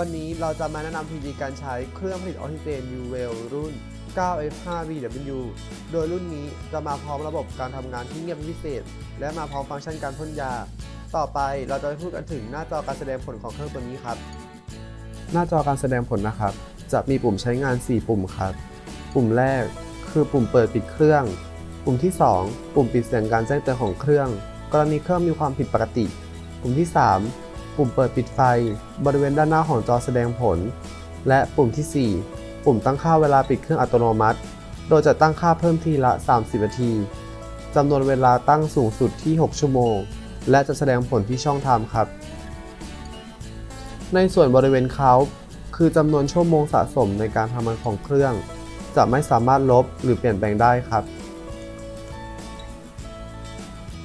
วันนี้เราจะมาแนะนำวิธีการใช้เครื่องผลิตออกซิเจน u w e l รุ่น 9F5VW โดยรุ่นนี้จะมาพร้อมระบบการทำงานที่เงียบพิเศษ และมาพร้อมฟังก์ชันการพ่นยา ต่อไปเราจะพูดกันถึงหน้าจอการแสดงผลของเครื่องตัวนี้ครับ หน้าจอการแสดงผลนะครับ จะมีปุ่มใช้งาน 4 ปุ่มครับ ปุ่มแรกคือปุ่มเปิดปิดเครื่อง ปุ่มที่ 2 ปุ่มปิดเสียงการแจ้งเตือนของเครื่อง กรณีเครื่องมีความผิดปกติ ปุ่มที่ 3 ปุ่มเปิดปิดไฟ บริเวณด้านหน้าของจอแสดงผล และปุ่มทีสี่ 4 ปุ่มตั้งค่าเวลาปิดเครื่องอัตโนมัติ โดยจะตั้งค่าเพิ่มทีละ 30 นาทีจำนวนเวลาตั้งสูงสุดที่ 6 ชั่วโมง และจะแสดงผลที่ช่องทำครับ ในส่วนบริเวณเขาคือจำนวนชั่วโมงสะสมในการทำงานของเครื่อง จะไม่สามารถลบหรือเปลี่ยนแปลงได้ครับ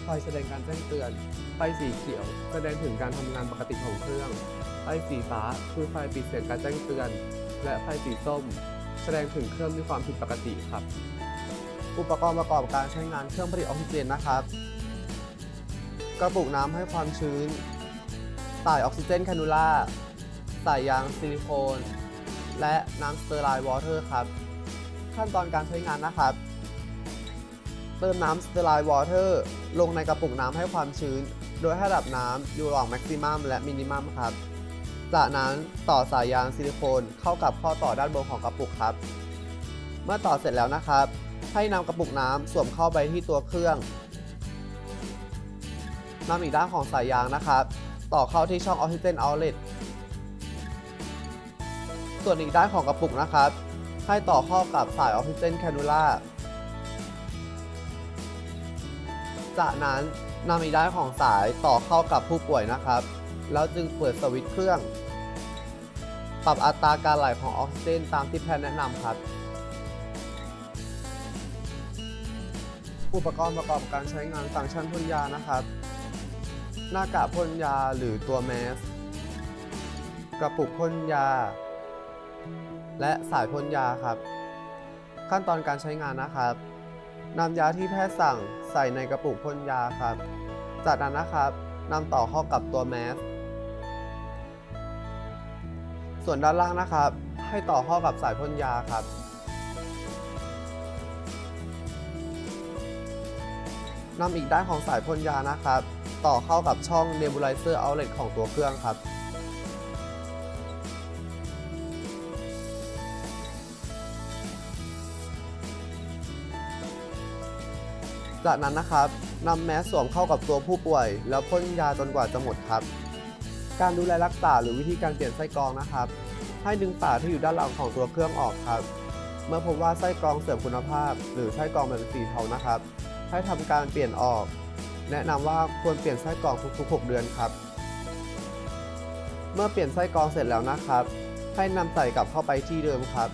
ฟแสดงการแจ้งเตือน ไฟสีเขียว แสดงถึงการทำงานปกติของเครื่อง ไฟสีฟ้าคือไฟปิดเสียงการแจ้งเตือน และไฟสีส้ม แสดงถึงเครื่องมีความผิดปกติครับ อุปกรณ์ประกอบการใช้งานเครื่องผลิตออกซิเจนนะครับ กระปุกน้ำให้ความชื้นสายออกซิเจนแคนูล่าสายยางซิลิโคน และน้ำสเตอร์ไลน์วอเตอร์ครับ ขั้นตอนการใช้งานนะครับ เติมน้ำสเตอร์ไลน์วอเตอร์ลงในกระปุกน้ำให้ความชื้น โดยให้ระดับน้ำอยู่ระหว่างแม็กซิมัมและมินิมัมครับ จากนั้นต่อสายยางซิลิโคนเข้ากับข้อต่อด้านบนของกระปุกครับ เมื่อต่อเสร็จแล้วนะครับ ให้นำกระปุกน้ำสวมเข้าไปที่ตัวเครื่องนำอีกด้านของสายยางนะครับ ต่อเข้าที่ช่องออกซิเจนเอาเลตส่วนอีกด้านของกระปุกนะครับ ให้ต่อเข้ากับสายออกซิเจนแคนูล่า จากนั้นนำอีกด้านของสายต่อเข้ากับผู้ป่วยนะครับ แล้วจึงเปิดสวิตช์เครื่อง ปรับอัตราการไหลของออกซิเจนตามที่แพทย์แนะนำครับ อุปกรณ์ประกอบการใช้งานฟังก์ชันพ่นยานะครับ หน้ากากพ่นยาหรือตัวแมส กระปุกพ่นยา และสายพ่นยาครับ ขั้นตอนการใช้งานนะครับ นำยาที่แพทย์สั่งใส่ในกระปุกพ่นยาครับ จากนั้นนะครับนำต่อเข้ากับตัวแมส ส่วนด้านล่างนะครับ ให้ต่อเข้ากับสายพ่นยาครับ นำอีกด้านของสายพ่นยานะครับ ต่อเข้ากับช่อง Nebulizer Outlet ของตัวเครื่องครับ จากนั้นนะครับนำแมสสวมเข้ากับตัวผู้ป่วย แล้วพ่นยาจนกว่าจะหมดครับ การดูแลรักษาหรือวิธีการเปลี่ยนไส้กรองนะครับ ให้ดึงฝาที่อยู่ด้านหลังของตัวเครื่องออกครับ เมื่อพบว่าไส้กรองเสื่อมคุณภาพ หรือไส้กรองเป็นสีเทานะครับ ให้ทำการเปลี่ยนออก แนะนำว่าควรเปลี่ยนไส้กรองทุกๆ 6 เดือนครับ เมื่อเปลี่ยนไส้กรองเสร็จแล้วนะครับ ให้นำใส่กลับเข้าไปที่เดิมครับ